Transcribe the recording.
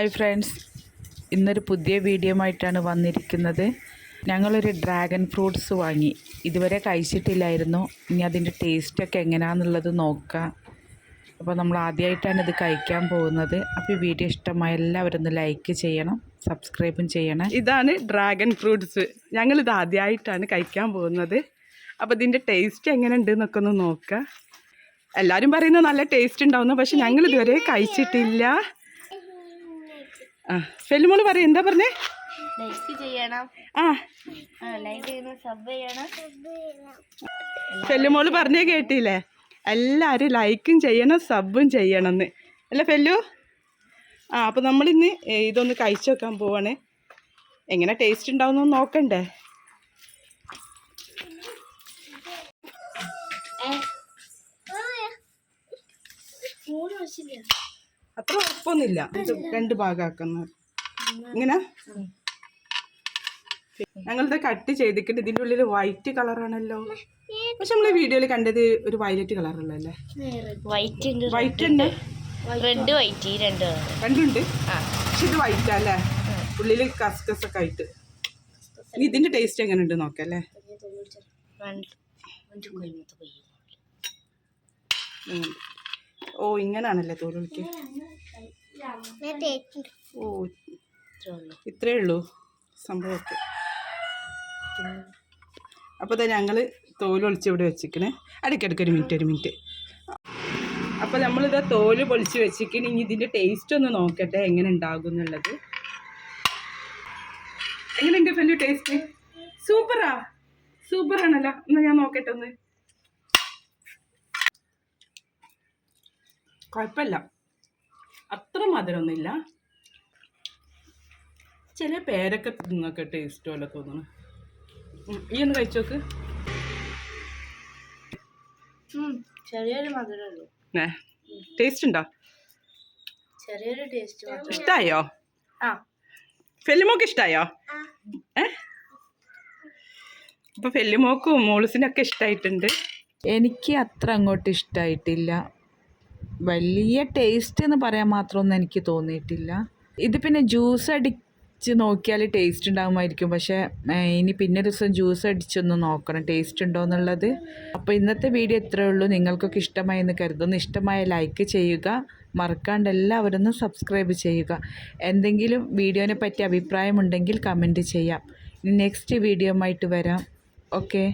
Hi friends ഇന്നൊരു പുതിയ video ആയിട്ടാണ് വന്നിരിക്കുന്നത്. ഞങ്ങളൊരു ഡ്രാഗൺ ഫ്രൂട്ട്സ് വാങ്ങി. ഇതുവരെ കഴിച്ചിട്ടില്ലായിരുന്നു. ഇനി അതിന്റെ ടേസ്റ്റൊക്കെ എങ്ങനെയാണെന്നുള്ളത് നോക്കാം. അപ്പോൾ നമ്മൾ ആദ്യമായിട്ടാണ് ഇത് കഴിക്കാൻ പോകുന്നത്. അപ്പോൾ ഈ വീഡിയോ ഇഷ്ടമായ എല്ലാവരും ഒന്ന് ലൈക്ക് ചെയ്യണം സബ്സ്ക്രൈബും ചെയ്യണം. ഇതാണ് ഡ്രാഗൺ ഫ്രൂട്ട്സ് ഞങ്ങളിത് ആദ്യമായിട്ടാണ് കഴിക്കാൻ പോകുന്നത്. അപ്പോൾ ഇതിന്റെ ടേസ്റ്റ് എങ്ങനെ ഉണ്ട് എന്നൊക്കെ ഒന്ന് നോക്കാം. എല്ലാവരും പറയുന്നത് നല്ല ടേസ്റ്റ് ഉണ്ടാവുന്നു പക്ഷെ ഞങ്ങൾ ഇതുവരെ കഴിച്ചിട്ടില്ല. ആ ഫെല്ലുമോൾ പറയും എന്താ പറഞ്ഞേ? ലൈക്ക് ചെയ്യണം. ആ. ആ ലൈക്ക് ചെയ്യണം സബ് ചെയ്യണം. ഫെല്ലുമോൾ പറഞ്ഞേ കേട്ടില്ലേ? എല്ലാവരും ലൈക്കും ചെയ്യണം സബും ചെയ്യണമെന്ന് അല്ല ഫെല്ലു ആ അപ്പോൾ നമ്മളിന്ന് ഇതൊന്ന് കഴിച്ചു വെക്കാൻ പോവാണ്. എങ്ങനെ ടേസ്റ്റ് ഉണ്ടാവുന്നു നോക്കണ്ടേ? അത്ര ഉറപ്പൊന്നുമില്ല. രണ്ട് ഭാഗമാക്കുന്ന ഇങ്ങനെ. ഞങ്ങളിത് കട്ട് ചെയ്തിട്ട് ഇതിന്റെ ഉള്ളിൽ വൈറ്റ് കളറാണല്ലോ പക്ഷെ നമ്മൾ വീഡിയോയിൽ കണ്ടത് ഒരു വയലറ്റ് കളറുള്ളല്ലേ വൈറ്റ് ഉണ്ട്. വൈറ്റ് ഉണ്ട്. റെഡ് വൈറ്റ് രണ്ട് രണ്ടുണ്ട്. പക്ഷെ ഇത് വൈറ്റ് അല്ലേ? ഉള്ളിൽ കസ്കസ് ഒക്കെ ആയിട്ട്. ഇതിന്റെ ടേസ്റ്റ് എങ്ങനെ ഉണ്ട് നോക്കല്ലേ ഉം. ഓ ഇങ്ങനാണല്ലേ തോലുളിക്ക് ഓ ഇത്രേ ഉള്ളൂ. സംഭവമൊക്കെ. അപ്പോൾ ഇതാ ഞങ്ങൾ തോലൊളിച്ച് ഇവിടെ വെച്ചിക്കണേ ഇടയ്ക്കിടയ്ക്ക് ഒരു മിനിറ്റ് ഒരു മിനിറ്റ്. അപ്പോൾ നമ്മളിതാ തോൽ പൊളിച്ച് വെച്ചിക്കണ ഇനി ഇതിന്റെ ടേസ്റ്റ് ഒന്ന് നോക്കട്ടെ എങ്ങനെ ഉണ്ടാകും എന്നുള്ളത്. എങ്ങനെയുണ്ട് ഫെല്ലു ടേസ്റ്റ് സൂപ്പറാ. സൂപ്പറാണല്ലോ. എന്നാൽ ഞാൻ നോക്കട്ടെ ഒന്ന്. കുഴപ്പമില്ല. അത്ര മധുരമൊന്നുമില്ല. ചില പേരൊക്കെ നിങ്ങൾക്ക് ടേസ്റ്റ് പോലെ തോന്നുന്നു. ഈ ഒന്ന് കഴിച്ചു നോക്ക്. ചെറിയൊരു മധുരമുള്ളൂ. ടേസ്റ്റ് ഉണ്ടോ? ചെറിയൊരു ടേസ്റ്റ് ഇഷ്ടായോ? ആ. ഫെല്ലിമോക്ക് ഇഷ്ടായോ? ഏ? അപ്പൊ ഫെല്ലിമോക്കും മോൾസിനൊക്കെ ഇഷ്ടായിട്ടുണ്ട്. എനിക്ക് അത്ര അങ്ങോട്ട് ഇഷ്ടമായിട്ടില്ല വലിയ ടേസ്റ്റ് എന്ന് പറയാൻ മാത്രമൊന്നും എനിക്ക് തോന്നിയിട്ടില്ല. ഇത് പിന്നെ ജ്യൂസ് അടിച്ച് നോക്കിയാൽ ടേസ്റ്റ് ഉണ്ടാകുമായിരിക്കും പക്ഷേ ഇനി പിന്നെ ദിവസം ജ്യൂസ് അടിച്ചൊന്ന് നോക്കണം. ടേസ്റ്റ് ഉണ്ടോ എന്നുള്ളത്. അപ്പോൾ ഇന്നത്തെ വീഡിയോ ഇത്രയേ ഉള്ളൂ. നിങ്ങൾക്കൊക്കെ ഇഷ്ടമായി എന്ന് കരുതുന്നു. ഇഷ്ടമായ ലൈക്ക് ചെയ്യുക. മറക്കാണ്ട് എല്ലാവരും സബ്സ്ക്രൈബ് ചെയ്യുക. എന്തെങ്കിലും വീഡിയോനെ പറ്റി അഭിപ്രായമുണ്ടെങ്കിൽ കമന്റ് ചെയ്യാം. ഇനി നെക്സ്റ്റ് വീഡിയോ ആയിട്ട് വരാം. ഓക്കെ